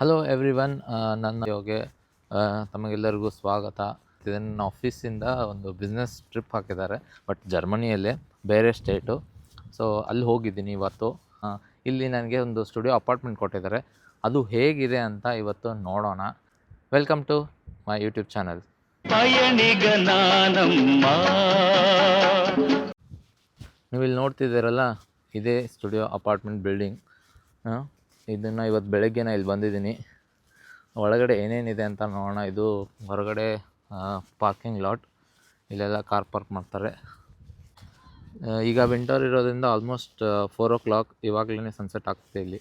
Hello every one ನನ್ನ ಯೋಗೆ ತಮಗೆಲ್ಲರಿಗೂ ಸ್ವಾಗತ. ಇದನ್ನು ನನ್ನ ಆಫೀಸಿಂದ ಒಂದು ಬಿಸ್ನೆಸ್ ಟ್ರಿಪ್ ಹಾಕಿದ್ದಾರೆ ಬಟ್ ಜರ್ಮನಿಯಲ್ಲೇ ಬೇರೆ ಸ್ಟೇಟು ಸೊ ಅಲ್ಲಿ ಹೋಗಿದ್ದೀನಿ ಇವತ್ತು. ಇಲ್ಲಿ ನನಗೆ ಒಂದು ಸ್ಟುಡಿಯೋ ಅಪಾರ್ಟ್ಮೆಂಟ್ ಕೊಟ್ಟಿದ್ದಾರೆ. ಅದು ಹೇಗಿದೆ ಅಂತ ಇವತ್ತು ನೋಡೋಣ. Welcome to my YouTube channel ನೀವು ಇಲ್ಲಿ ನೋಡ್ತಿದ್ದೀರಲ್ಲ ಇದೇ ಸ್ಟುಡಿಯೋ ಅಪಾರ್ಟ್ಮೆಂಟ್ ಬಿಲ್ಡಿಂಗ್ ಇದನ್ನು ಇವತ್ತು ಬೆಳಗ್ಗೆನೇ ಇಲ್ಲಿ ಬಂದಿದ್ದೀನಿ. ಒಳಗಡೆ ಏನೇನಿದೆ ಅಂತ ನೋಡೋಣ. ಇದು ಹೊರಗಡೆ ಪಾರ್ಕಿಂಗ್ ಲಾಟ್ ಇಲ್ಲೆಲ್ಲ ಕಾರ್ ಪಾರ್ಕ್ ಮಾಡ್ತಾರೆ. ಈಗ ವಿಂಟರ್ ಇರೋದ್ರಿಂದ ಆಲ್ಮೋಸ್ಟ್ ಫೋರ್ ಓ ಕ್ಲಾಕ್ ಇವಾಗಲೇ ಸನ್ಸೆಟ್ ಆಗ್ತಿದೆ ಇಲ್ಲಿ.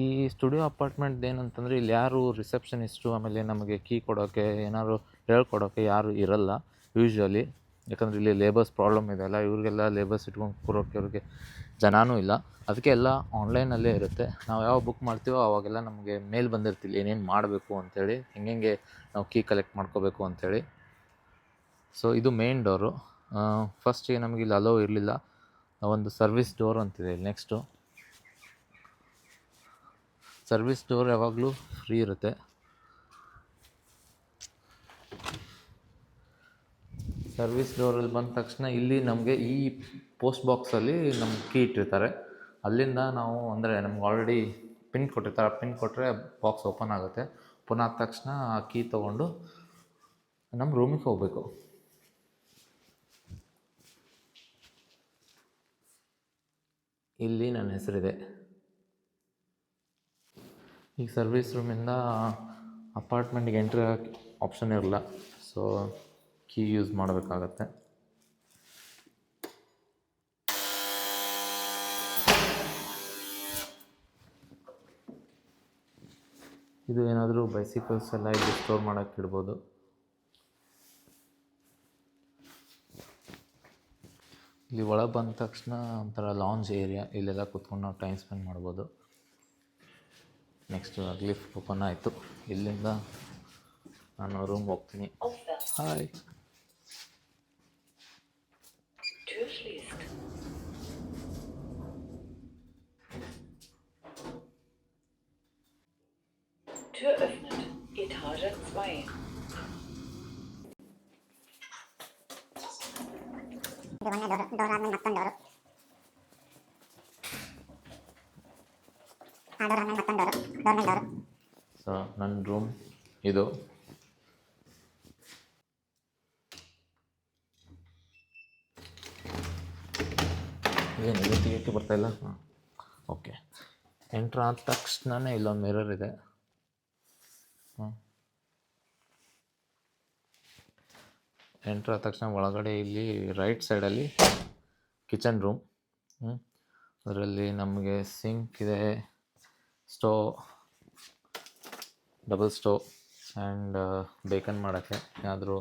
ಈ ಸ್ಟುಡಿಯೋ ಅಪಾರ್ಟ್ಮೆಂಟ್ ಏನಂತಂದರೆ ಇಲ್ಲಿ ಯಾರು ರಿಸೆಪ್ಷನಿಸ್ಟು ಆಮೇಲೆ ನಮಗೆ ಕೀ ಕೊಡೋಕ್ಕೆ ಏನಾದ್ರು ಹೇಳ್ಕೊಡೋಕ್ಕೆ ಯಾರು ಇರಲ್ಲ ಯೂಶ್ವಲಿ ಯಾಕಂದರೆ ಇಲ್ಲಿ ಲೇಬರ್ಸ್ ಪ್ರಾಬ್ಲಮ್ ಇದೆ ಅಲ್ಲ. ಇವ್ರಿಗೆಲ್ಲ ಲೇಬರ್ಸ್ ಇಟ್ಕೊಂಡು ಕೂರೋಕ್ಕೆ ಇವ್ರಿಗೆ ಜನನೂ ಇಲ್ಲ. ಅದಕ್ಕೆ ಎಲ್ಲ ಆನ್ಲೈನಲ್ಲೇ ಇರುತ್ತೆ. ನಾವು ಯಾವಾಗ ಬುಕ್ ಮಾಡ್ತೀವೋ ಅವಾಗೆಲ್ಲ ನಮಗೆ ಮೇಲ್ ಬಂದಿರ್ತಿಲ್ಲ. ಏನೇನು ಮಾಡಬೇಕು ಅಂಥೇಳಿ ಹೆಂಗೆ ನಾವು ಕೀ ಕಲೆಕ್ಟ್ ಮಾಡ್ಕೋಬೇಕು ಅಂಥೇಳಿ ಸೊ ಇದು ಮೇನ್ ಡೋರು ಫಸ್ಟಿಗೆ ನಮಗೆ ಇಲ್ಲಿ ಅಲೋ ಇರಲಿಲ್ಲ. ಒಂದು ಸರ್ವಿಸ್ ಡೋರ್ ಅಂತಿದೆ ಇಲ್ಲಿ ನೆಕ್ಸ್ಟು ಸರ್ವಿಸ್ ಡೋರ್ ಯಾವಾಗಲೂ ಫ್ರೀ ಇರುತ್ತೆ. ಸರ್ವಿಸ್ ಡೋರಲ್ಲಿ ಬಂದ ತಕ್ಷಣ ಇಲ್ಲಿ ನಮಗೆ ಈ ಪೋಸ್ಟ್ ಬಾಕ್ಸಲ್ಲಿ ನಮ್ಮ ಕೀ ಇಟ್ಟಿರ್ತಾರೆ. ಅಲ್ಲಿಂದ ನಾವು ಅಂದರೆ ನಮ್ಗೆ ಆಲ್ರೆಡಿ ಪಿನ್ ಕೊಟ್ಟಿರ್ತಾರೆ. ಪಿನ್ ಕೊಟ್ಟರೆ ಬಾಕ್ಸ್ ಓಪನ್ ಆಗುತ್ತೆ. ಆದ ತಕ್ಷಣ ಆ ಕೀ ತೊಗೊಂಡು ನಮ್ಮ ರೂಮಿಗೆ ಹೋಗಬೇಕು. ಇಲ್ಲಿ ನನ್ನ ಹೆಸರಿದೆ. ಈಗ ಸರ್ವಿಸ್ ರೂಮಿಂದ ಅಪಾರ್ಟ್ಮೆಂಟ್ಗೆ ಎಂಟ್ರಿ ಆಪ್ಷನ್ ಇರಲ್ಲ. ಸೊ ಕೀ ಯೂಸ್ ಮಾಡಬೇಕಾಗತ್ತೆ. ಇದು ಏನಾದರೂ ಬೈಸಿಕಲ್ಸ್ ಎಲ್ಲ ಇಲ್ಲಿ ಸ್ಟೋರ್ ಮಾಡೋಕ್ಕೆ ಇಡ್ಬೋದು. ಇಲ್ಲಿ ಒಳಗೆ ಬಂದ ತಕ್ಷಣ ಒಂಥರ ಲಾಂಜ್ ಏರಿಯಾ ಇಲ್ಲೆಲ್ಲ ಕೂತ್ಕೊಂಡು ನಾವು ಟೈಮ್ ಸ್ಪೆಂಡ್ ಮಾಡ್ಬೋದು. ನೆಕ್ಸ್ಟ್ ಲಿಫ್ಟ್ ಓಪನ್ ಆಯಿತು. ಇಲ್ಲಿಂದ ನಾನು ರೂಮ್ ಹೋಗ್ತೀನಿ. Hi Tür schließt. Tür öffnet. Etage 2. ಇದು ಒಂದೇ ಡೋರ್ ಡೋರ್ ಆದ್ಮೇಲೆ ಮತ್ತೊಂದು ಡೋರು ಆ ಡೋರ್ ಆದ್ಮೇಲೆ ಮತ್ತೊಂದು ಡೋರು ಡೋರ್ ಮೇಲೆ ಡೋರು ಸೊ ನನ್ನ ರೂಮ್ ಇದು ಏನು ತೆಗಿಯೋಕ್ಕೆ ಬರ್ತಾ ಇಲ್ಲ? ಹಾಂ. ಓಕೆ ಎಂಟ್ರ್ ಆದ ತಕ್ಷಣವೇ ಇಲ್ಲೊಂದು ಮಿರರ್ ಇದೆ. ಹಾಂ. ಎಂಟ್ರ್ ಆದ ತಕ್ಷಣ ಒಳಗಡೆ ಇಲ್ಲಿ ರೈಟ್ ಸೈಡಲ್ಲಿ ಕಿಚನ್ ರೂಮ್ ಹ್ಞೂ ಅದರಲ್ಲಿ ನಮಗೆ ಸಿಂಕ್ ಇದೆ stove double stove and bacon ಮಾಡೋಕ್ಕೆ ಏನಾದರೂ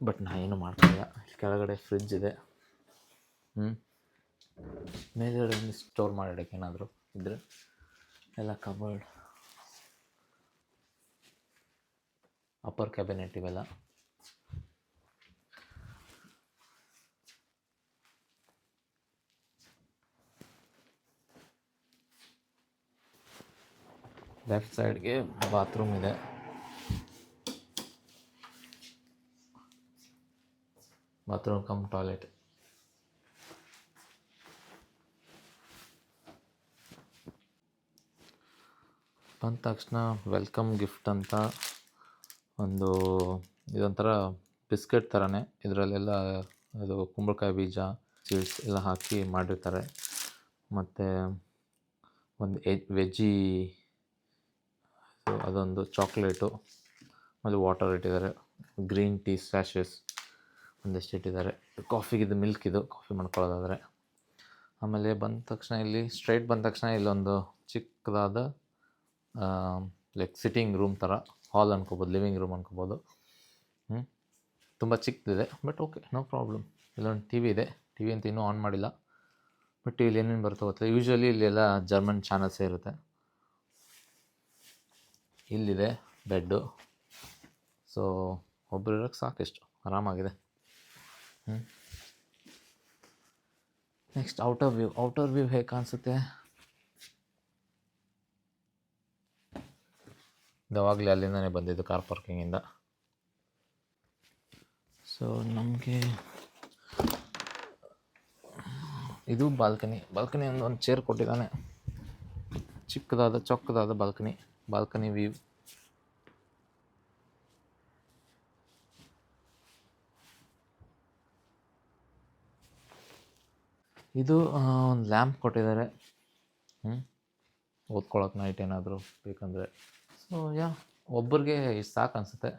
ಬಟ್ ನಾ ಏನು ಮಾಡ್ತಾಯಿಲ್ಲ ಕೆಳಗಡೆ ಫ್ರಿಜ್ ಇದೆ. ಹ್ಞೂ ಮೇಲ್ಗಡೆ ಸ್ಟೋರ್ ಮಾಡೋಕ್ಕೆ ಏನಾದರೂ ಇದ್ದರೆ ಎಲ್ಲ ಕಬರ್ಡ್ ಅಪ್ಪರ್ ಕ್ಯಾಬಿನೆಟ್ ಇವೆಲ್ಲ. ಲೆಫ್ಟ್ ಸೈಡ್ಗೆ ಬಾತ್ರೂಮ್ ಇದೆ. ಬಾತ್ರೂಮ್ ಕಮ್ ಟಾಯ್ಲೆಟ್ ಬಂದ ತಕ್ಷಣ ವೆಲ್ಕಮ್ ಗಿಫ್ಟ್ ಅಂತ ಒಂದು ಇದೊಂಥರ ಬಿಸ್ಕೆಟ್ ಥರನೇ ಇದರಲ್ಲೆಲ್ಲ ಅದು ಕುಂಬಳಕಾಯಿ ಬೀಜ ಸೀಡ್ಸ್ ಎಲ್ಲ ಹಾಕಿ ಮಾಡಿರ್ತಾರೆ. ಮತ್ತು ಒಂದು ಎಜ್ ವೆಜ್ಜಿ ಅದೊಂದು ಚಾಕ್ಲೇಟು ಆಮೇಲೆ ವಾಟರ್ ಇಟ್ಟಿದ್ದಾರೆ. ಗ್ರೀನ್ ಟೀ ಸ್ಯಾಶಸ್ ಒಂದಿಷ್ಟು ಇಟ್ಟಿದ್ದಾರೆ. ಕಾಫಿಗಿದು ಮಿಲ್ಕ್ ಇದು ಕಾಫಿ ಮಾಡ್ಕೊಳ್ಳೋದಾದರೆ. ಆಮೇಲೆ ಬಂದ ತಕ್ಷಣ ಇಲ್ಲಿ ಸ್ಟ್ರೈಟ್ ಬಂದ ತಕ್ಷಣ ಇಲ್ಲೊಂದು ಚಿಕ್ಕದಾದ ಲೈಕ್ ಸಿಟ್ಟಿಂಗ್ ರೂಮ್ ಥರ ಹಾಲ್ ಅನ್ಕೋಬೋದು ಲಿವಿಂಗ್ ರೂಮ್ ಅನ್ಕೋಬೋದು. ಹ್ಞೂ ತುಂಬ ಚಿಕ್ಕದಿದೆ ಬಟ್ ಓಕೆ ನೋ ಪ್ರಾಬ್ಲಮ್ ಇಲ್ಲೊಂದು ಟಿ ವಿ ಇದೆ ಟಿ ವಿ ಅಂತ ಇನ್ನೂ ಆನ್ ಮಾಡಿಲ್ಲ. ಬಟ್ ಟಿ ವಿಲಿ ಏನೇನು ಬರುತ್ತೆ ಗೊತ್ತಿಲ್ಲ. ಯೂಶ್ವಲಿ ಇಲ್ಲೆಲ್ಲ ಜರ್ಮನ್ ಚಾನಲ್ಸೇ ಇರುತ್ತೆ. ಇಲ್ಲಿದೆ ಬೆಡ್ಡು ಸೊ ಒಬ್ಬರು ಇರೋಕ್ಕೆ ಸಾಕಿಷ್ಟು, ಆರಾಮಾಗಿದೆ. ಹ್ಞೂ next outer view outer view ಹೇಗೆ ಕಾಣಿಸುತ್ತೆ? ಇದಾವಾಗಲೇ ಅಲ್ಲಿಂದನೇ ಬಂದಿದ್ದು ಕಾರ್ ಪಾರ್ಕಿಂಗಿಂದ ಸೊ ನಮಗೆ ಇದು ಬಾಲ್ಕನಿ ಬಾಲ್ಕನಿ ಒಂದು ಒಂದು ಚೇರ್ ಕೊಟ್ಟಿದ್ದಾನೆ. ಚಿಕ್ಕದಾದ, ಚೊಕ್ಕದಾದ ಬಾಲ್ಕನಿ ಬಾಲ್ಕನಿ ವ್ಯೂ ಇದು ಒಂದು ಲ್ಯಾಂಪ್ ಕೊಟ್ಟಿದ್ದಾರೆ. ಹ್ಞೂ ಓದ್ಕೊಳಕ್ಕೆ ನೈಟ್ ಏನಾದರೂ ಬೇಕಂದರೆ. ಸೊ ಯಾ ಒಬ್ಬರಿಗೆ ಇಷ್ಟು ಸಾಕು ಅನಿಸುತ್ತೆ.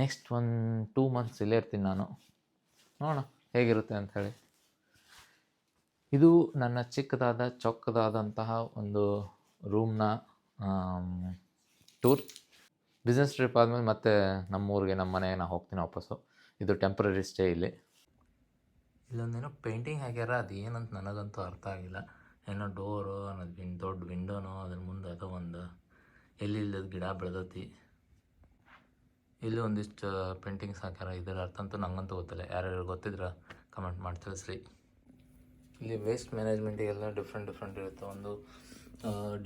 ನೆಕ್ಸ್ಟ್ ಒಂದು ಟೂ ಮಂತ್ಸ್ ಇಲ್ಲೇ ಇರ್ತೀನಿ ನಾನು. ನೋಡೋಣ ಹೇಗಿರುತ್ತೆ ಅಂಥೇಳಿ ಇದು ನನ್ನ ಚಿಕ್ಕದಾದ, ಚೊಕ್ಕದಾದಂತಹ ಒಂದು ರೂಮ್ನ ಟೂರ್ ಬಿಸ್ನೆಸ್ ಟ್ರಿಪ್ ಆದಮೇಲೆ ಮತ್ತೆ ನಮ್ಮೂರಿಗೆ, ನಮ್ಮ ಮನೆಗೆ ನಾನು ಹೋಗ್ತೀನಿ ವಾಪಸ್ಸು. ಇದು ಟೆಂಪ್ರರಿ ಸ್ಟೇ ಇಲ್ಲಿ. ಇಲ್ಲೊಂದೇನೋ ಪೇಂಟಿಂಗ್ ಹಾಕ್ಯಾರ ಅದು ಏನಂತ ನನಗಂತೂ ಅರ್ಥ ಆಗಿಲ್ಲ. ಏನೋ ಡೋರು ಅನ್ನೋದು ವಿನ್ ದೊಡ್ಡ ವಿಂಡೋನೋ ಅದ್ರ ಮುಂದೆ ಅದು ಒಂದು ಎಲ್ಲಿ ಇಲ್ಲದ ಗಿಡ ಬೆಳೆದತಿ. ಇಲ್ಲಿ ಒಂದಿಷ್ಟು ಪೇಂಟಿಂಗ್ಸ್ ಹಾಕ್ಯಾರ. ಇದರ ಅರ್ಥ ಅಂತೂ ನಂಗಂತೂ ಗೊತ್ತಿಲ್ಲ. ಯಾರ್ಯಾರು ಗೊತ್ತಿದ್ರೆ ಕಮೆಂಟ್ ಮಾಡಿ ತಿಳಿಸ್ರಿ. ಇಲ್ಲಿ ವೇಸ್ಟ್ ಮ್ಯಾನೇಜ್ಮೆಂಟಿಗೆಲ್ಲ ಡಿಫ್ರೆಂಟ್ ಡಿಫ್ರೆಂಟ್ ಇರುತ್ತೆ. ಒಂದು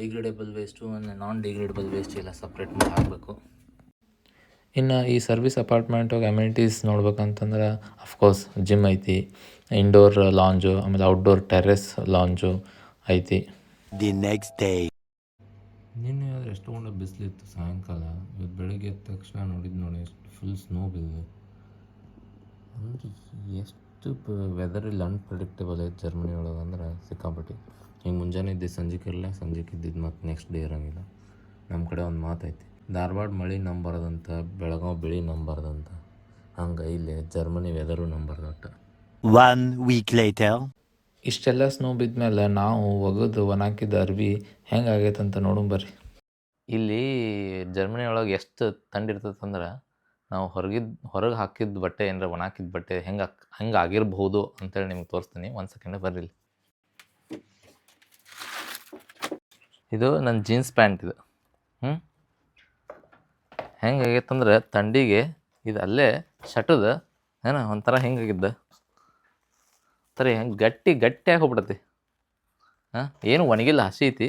ಡಿಗ್ರೇಡೇಬಲ್ ವೇಸ್ಟು ಒಂದು ನಾನ್ ಡಿಗ್ರೇಡೇಬಲ್ ವೇಸ್ಟ್ ಎಲ್ಲ ಸಪ್ರೇಟ್ ಮಾಡಿ ಹಾಕಬೇಕು. ಇನ್ನು ಈ ಸರ್ವಿಸ್ ಅಪಾರ್ಟ್ಮೆಂಟಾಗ ಅಮ್ಯುನಿಟೀಸ್ ನೋಡ್ಬೇಕಂತಂದ್ರೆ ಅಫ್ಕೋರ್ಸ್ ಜಿಮ್ ಐತಿ. ಇಂಡೋರ್ ಲಾಂಜು ಆಮೇಲೆ ಔಟ್ಡೋರ್ ಟೆರೆಸ್ ಲಾಂಜು ಐತಿ. The next day. ಎಷ್ಟೊಂದು ಬಿಸಿಲಿತ್ತು ಸಾಯಂಕಾಲ. ಇವತ್ತು ಬೆಳಗ್ಗೆ ಎದ್ದ ತಕ್ಷಣ ನೋಡಿದ್ದು ನೋಡಿ ಎಷ್ಟು ಫುಲ್ ಸ್ನೋ ಬಿದ್ದಿದೆ. ಅಂದ್ರೆ ಎಷ್ಟು ವೆದರ್ ಇಲ್ಲಿ ಅನ್ಪ್ರಿಡಿಕ್ಟೇಬಲ್ ಐತೆ ಜರ್ಮನಿ ಒಳಗೆ ಅಂದ್ರೆ ಸಿಕ್ಕಾಪಟ್ಟಿ. ಹಿಂಗೆ ಮುಂಜಾನೆ ಇದ್ದಿದ್ದು ಸಂಜೆಗೆ ಇರಲ್ಲ ಸಂಜೆಗೆ ಇದ್ದಿದ್ದು ಮತ್ತು ನೆಕ್ಸ್ಟ್ ಡೇ ಇರೋಂಗಿಲ್ಲ. ನಮ್ಮ ಕಡೆ ಒಂದು ಮಾತೈತಿ ಧಾರವಾಡ ಮಳೆ ನಂಬಾರ್ದಂತ ಬೆಳಗಾವಿ ಬೆಳೆ ನಂಬಾರ್ದಂತ. ಹಂಗೆ ಇಲ್ಲಿ ಜರ್ಮನಿ ವೆದರು ನಂಬಾರ್ದಂತ ಒನ್ ವೀಕ್ week later. ಇಷ್ಟೆಲ್ಲ ಸ್ನೋ ಬಿದ್ಮೇಲೆ ನಾವು ಒಗೆದು ಒಣಾಕಿದ ಅರ್ವಿ ಹೆಂಗೆ ಆಗೈತೆ ಅಂತ ನೋಡೋಣ ಬರ್ರಿ. ಇಲ್ಲಿ ಜರ್ಮನಿ ಒಳಗೆ ಎಷ್ಟು ಅಂದ್ರೆ ನಾವು ಹೊರಗಿದ್ದು ಹೊರಗೆ ಹಾಕಿದ ಬಟ್ಟೆ ಏನಾರ ಒಣಾಕಿದ ಬಟ್ಟೆ ಹೆಂಗೆ ಹಂಗೆ ಆಗಿರ್ಬೋದು ಅಂತೇಳಿ ನಿಮ್ಗೆ ತೋರಿಸ್ತೀನಿ. ಒಂದು ಸೆಕೆಂಡ್ ಬರ್ರಿ. ಇದು ನನ್ನ ಜೀನ್ಸ್ ಪ್ಯಾಂಟ್ ಇದು. ಹ್ಞೂ ಹೆಂಗೆ ಆಗೈತಂದ್ರೆ ಥಂಡಿಗೆ ಇದು ಅಲ್ಲೇ ಶಟದ ಏನ ಒಂಥರ ಹೆಂಗಾಗಿದ್ದ ಸರಿ ಹೆಂಗೆ ಗಟ್ಟಿ ಗಟ್ಟಿಯಾಗಿ ಹೋಗ್ಬಿಡತಿ ಹಾಂ? ಏನು ಒಣಗಿಲ್ಲ ಹಸಿ ಐತಿ.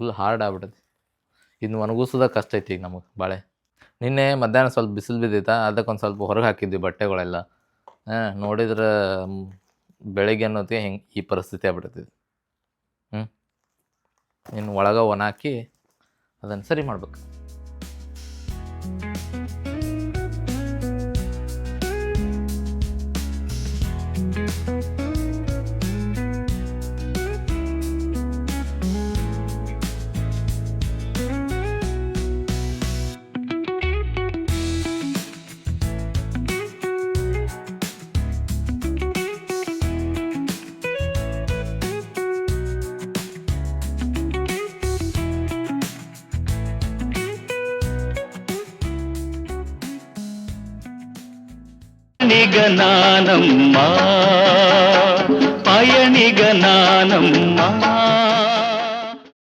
ಫುಲ್ ಹಾರ್ಡ್ ಆಗ್ಬಿಟ್ಟೈತಿ ಇನ್ನು ಒಣಗಿಸೋದ ಕಷ್ಟ ಐತಿ ಈಗ ನಮಗೆ ಭಾಳ ನಿನ್ನೆ ಮಧ್ಯಾಹ್ನ ಸ್ವಲ್ಪ ಬಿಸಿಲು ಬಿದ್ದಿತ್ತಾ ಅದಕ್ಕೆ ಒಂದು ಸ್ವಲ್ಪ ಹೊರಗೆ ಹಾಕಿದ್ವಿ ಬಟ್ಟೆಗಳೆಲ್ಲ. ಹಾಂ, ನೋಡಿದ್ರೆ ಬೆಳಿಗ್ಗೆ ಬೆಳಗ್ಗೆ ಅನ್ನೋತ್ತಿಗೆ ಹಿಂಗೆ ಈ ಪರಿಸ್ಥಿತಿ ಆಗ್ಬಿಡ್ತೈತಿ ಹ್ಞೂ ಇನ್ನು ಒಳಗೆ ಒಣ ಹಾಕಿ ಅದನ್ನು ಸರಿ ಮಾಡ್ಬೇಕು. పయనిగనానమ్మా పయనిగనానమ్మా